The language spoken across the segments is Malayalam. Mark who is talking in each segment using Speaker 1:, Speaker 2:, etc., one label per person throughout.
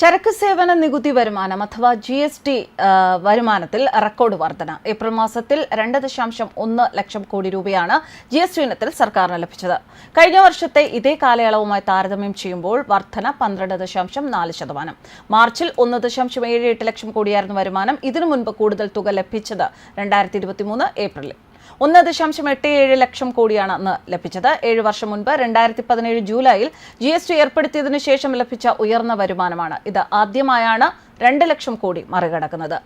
Speaker 1: ചരക്ക് സേവന നികുതി വരുമാനം അഥവാ ജി എസ് ടി വരുമാനത്തിൽ റെക്കോർഡ് വർധന. ഏപ്രിൽ മാസത്തിൽ രണ്ട് ദശാംശം ഒന്ന് ലക്ഷം കോടി രൂപയാണ് ജി എസ് ടി ഇനത്തിൽ സർക്കാരിന് ലഭിച്ചത്. കഴിഞ്ഞ വർഷത്തെ ഇതേ കാലയളവുമായി താരതമ്യം ചെയ്യുമ്പോൾ വർധന പന്ത്രണ്ട് ദശാംശം നാല് ശതമാനം. മാർച്ചിൽ ഒന്ന് ദശാംശം ഏഴ് എട്ട് ലക്ഷം കോടിയായിരുന്നു വരുമാനം. ഇതിനു മുൻപ് കൂടുതൽ തുക ലഭിച്ചത് രണ്ടായിരത്തി ഇരുപത്തിമൂന്ന് ഏപ്രിലിൽ. ഒന്ന് ദശാംശം എട്ട് ഏഴ് ലക്ഷം കോടിയാണ് അന്ന് ലഭിച്ചത്. ഏഴ് വർഷം മുൻപ് രണ്ടായിരത്തി പതിനേഴ് ജൂലൈയിൽ ജി എസ് ടി ഏർപ്പെടുത്തിയതിനു ശേഷം ലഭിച്ച ഉയർന്ന വരുമാനമാണ്. ഇത് ആദ്യമായാണ് രണ്ട് ലക്ഷം കോടി മറികടക്കുന്നത്.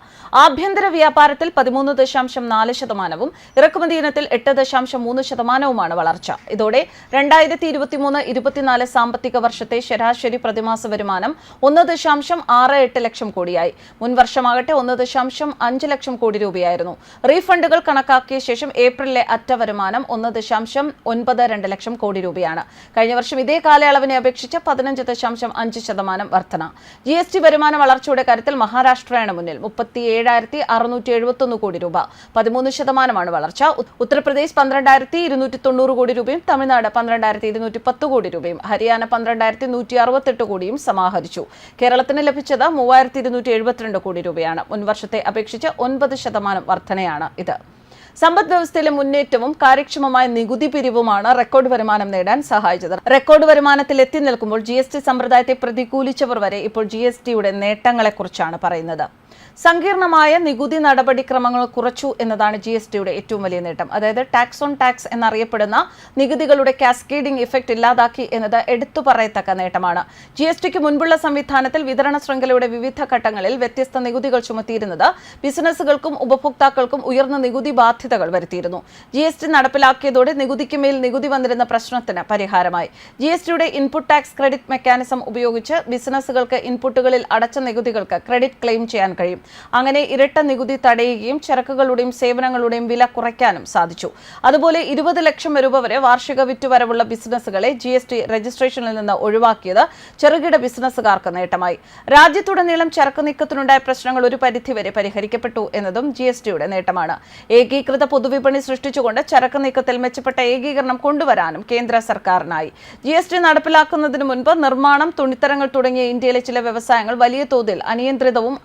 Speaker 1: ആഭ്യന്തര വ്യാപാരത്തിൽ പതിമൂന്ന് ദശാംശം നാല് ശതമാനവും ഇറക്കുമതി ഇനത്തിൽ എട്ട് ദശാംശം മൂന്ന് ശതമാനവുമാണ് വളർച്ച. ഇതോടെ രണ്ടായിരത്തി ഇരുപത്തിമൂന്ന് ഇരുപത്തിനാല് സാമ്പത്തിക വർഷത്തെ ശരാശരി പ്രതിമാസ വരുമാനം ഒന്ന് ദശാംശം ആറ് എട്ട് ലക്ഷം കോടിയായി. മുൻ വർഷമാകട്ടെ ഒന്ന് ദശാംശം അഞ്ച് ലക്ഷം കോടി രൂപയായിരുന്നു. റീഫണ്ടുകൾ കണക്കാക്കിയ ശേഷം ഏപ്രിലിലെ അറ്റ വരുമാനം ഒന്ന് ദശാംശം ഒൻപത് രണ്ട് ലക്ഷം കോടി രൂപയാണ്. കഴിഞ്ഞ വർഷം ഇതേ കാലയളവിനെ അപേക്ഷിച്ച് പതിനഞ്ച് ദശാംശം അഞ്ച് ശതമാനം വർധന. ജി എസ് ടി വരുമാന വളർച്ചയുടെ കാര്യത്തിൽ മഹാരാഷ്ട്രയാണ് മുന്നിൽ. മുപ്പത്തി ഏഴായിരത്തി അറുന്നൂറ്റി എഴുപത്തൊന്ന് കോടി രൂപ. പതിമൂന്ന് ശതമാനമാണ് വളർച്ച. ഉത്തർപ്രദേശ് പന്ത്രണ്ടായിരത്തി ഇരുന്നൂറ്റി തൊണ്ണൂറ് കോടി രൂപയും തമിഴ്നാട് പന്ത്രണ്ടായിരത്തി ഇരുന്നൂറ്റി പത്ത് കോടി രൂപയും ഹരിയാന പന്ത്രണ്ടായിരത്തി നൂറ്റി അറുപത്തെട്ട് കോടിയും സമാഹരിച്ചു. കേരളത്തിന് ലഭിച്ചത് മൂവായിരത്തി ഇരുന്നൂറ്റി എഴുപത്തിരണ്ട് കോടി രൂപയാണ്. മുൻവർഷത്തെ അപേക്ഷിച്ച് ഒൻപത് ശതമാനം വർധനയാണ് ഇത്. സമ്പദ് വ്യവസ്ഥയിലെ മുന്നേറ്റവും കാര്യക്ഷമമായ നികുതി പിരിവുമാണ് റെക്കോർഡ് വരുമാനം നേടാൻ സഹായിച്ചത്. റെക്കോർഡ് വരുമാനത്തിൽ എത്തി നിൽക്കുമ്പോൾ ജി സമ്പ്രദായത്തെ പ്രതികൂലിച്ചവർ വരെ ഇപ്പോൾ ജി എസ് ടിയുടെ നേട്ടങ്ങളെക്കുറിച്ചാണ് പറയുന്നത്. സങ്കീർണമായ നികുതി നടപടിക്രമങ്ങൾ കുറച്ചു എന്നതാണ് ജി എസ് ടിയുടെ ഏറ്റവും വലിയ നേട്ടം. അതായത് ടാക്സ് ഓൺ ടാക്സ് എന്നറിയപ്പെടുന്ന നികുതികളുടെ കാസ്കേഡിംഗ് ഇഫക്റ്റ് ഇല്ലാതാക്കി എന്നത് എടുത്തു പറയത്തക്ക നേട്ടമാണ്. ജി എസ് ടിക്ക് മുൻപുള്ള സംവിധാനത്തിൽ വിതരണ ശൃംഖലയുടെ വിവിധ ഘട്ടങ്ങളിൽ വ്യത്യസ്ത നികുതികൾ ചുമത്തിയിരുന്നത് ബിസിനസ്സുകൾക്കും ഉപഭോക്താക്കൾക്കും ഉയർന്ന നികുതി ബാധ്യതകൾ വരുത്തിയിരുന്നു. ജി എസ് ടി നടപ്പിലാക്കിയതോടെ നികുതിക്ക് മേൽ നികുതി വന്നിരുന്ന പ്രശ്നത്തിന് പരിഹാരമായി. ജി എസ് ടിയുടെ ഇൻപുട്ട് ടാക്സ് ക്രെഡിറ്റ് മെക്കാനിസം ഉപയോഗിച്ച് ബിസിനസ്സുകൾക്ക് ഇൻപുട്ടുകളിൽ അടച്ച നികുതികൾക്ക് ക്രെഡിറ്റ് ക്ലെയിം ചെയ്യാൻ കഴിയും. അങ്ങനെ ഇരട്ട നികുതി തടയുകയും ചരക്കുകളുടെയും സേവനങ്ങളുടെയും വില കുറയ്ക്കാനും സാധിച്ചു. അതുപോലെ ഇരുപത് ലക്ഷം രൂപ വരെ വാർഷിക വിറ്റുവരവുള്ള ബിസിനസ്സുകളെ ജി എസ് ടി രജിസ്ട്രേഷനിൽ നിന്ന് ഒഴിവാക്കിയത് ചെറുകിട ബിസിനസ്സുകാർക്ക് നേട്ടമായി. രാജ്യത്തുടനീളം ചരക്ക് നീക്കത്തിനുണ്ടായ പ്രശ്നങ്ങൾ ഒരു പരിധിവരെ പരിഹരിക്കപ്പെട്ടു എന്നതും ജി എസ് ടിയുടെ നേട്ടമാണ്. ഏകീകൃത പൊതുവിപണി സൃഷ്ടിച്ചുകൊണ്ട് ചരക്ക് നീക്കത്തിൽ മെച്ചപ്പെട്ട ഏകീകരണം കൊണ്ടുവരാനും കേന്ദ്ര സർക്കാരിനായി. ജി എസ് ടി നടപ്പിലാക്കുന്നതിന് മുൻപ് നിർമ്മാണം തുണിത്തരങ്ങൾ തുടങ്ങിയ ഇന്ത്യയിലെ ചില വ്യവസായങ്ങൾ വലിയ തോതിൽ അനിയന്ത്രിതവും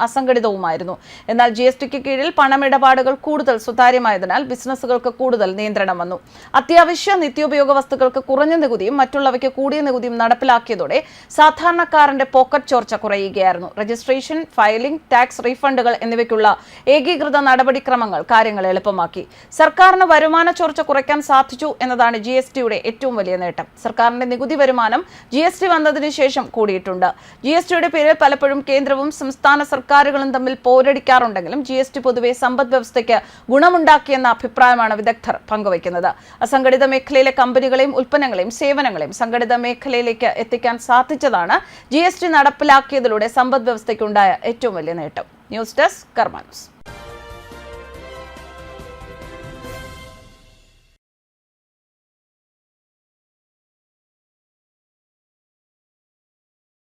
Speaker 1: അസംഘടിതവുമായിരുന്നു എന്നാൽ ജി എസ് ടിക്ക് കീഴിൽ പണമിടപാടുകൾ കൂടുതൽ സുതാര്യമായതിനാൽ ബിസിനസ്സുകൾക്ക് കൂടുതൽ നിയന്ത്രണം വന്നു. അത്യാവശ്യ നിത്യോപയോഗ വസ്തുക്കൾക്ക് കുറഞ്ഞ നികുതിയും മറ്റുള്ളവയ്ക്ക് കൂടിയ നികുതിയും നടപ്പിലാക്കിയതോടെ സാധാരണക്കാരന്റെ പോക്കറ്റ് ചോർച്ച കുറയുകയായിരുന്നു. രജിസ്ട്രേഷൻ ഫയലിംഗ് ടാക്സ് റീഫണ്ടുകൾ എന്നിവയ്ക്കുള്ള ഏകീകൃത നടപടിക്രമങ്ങൾ കാര്യങ്ങൾ എളുപ്പമാക്കി. സർക്കാരിന് വരുമാന ചോർച്ച കുറയ്ക്കാൻ സാധിച്ചു എന്നതാണ് ജി എസ് ടിയുടെ ഏറ്റവും വലിയ നേട്ടം. സർക്കാരിന്റെ നികുതി വരുമാനം ജി എസ് ടി വന്നതിന് ശേഷം കൂടിയിട്ടുണ്ട്. ജി എസ് ടിയുടെ പേരിൽ പലപ്പോഴും കേന്ദ്രവും സംസ്ഥാന സർക്കാരുകളും തമ്മിൽ പോരടിക്കാറുണ്ടെങ്കിലും ജി എസ് ടി പൊതുവെ സമ്പദ് വ്യവസ്ഥയ്ക്ക് ഗുണമുണ്ടാക്കിയെന്ന അഭിപ്രായമാണ് വിദഗ്ധർ പങ്കുവയ്ക്കുന്നത്. അസംഘടിത മേഖലയിലെ കമ്പനികളെയും ഉൽപ്പന്നങ്ങളെയും സേവനങ്ങളെയും സംഘടിത മേഖലയിലേക്ക് എത്തിക്കാൻ സാധിച്ചതാണ് ജി നടപ്പിലാക്കിയതിലൂടെ സമ്പദ് വ്യവസ്ഥയ്ക്കുണ്ടായ ഏറ്റവും വലിയ നേട്ടം. News desk Karma news.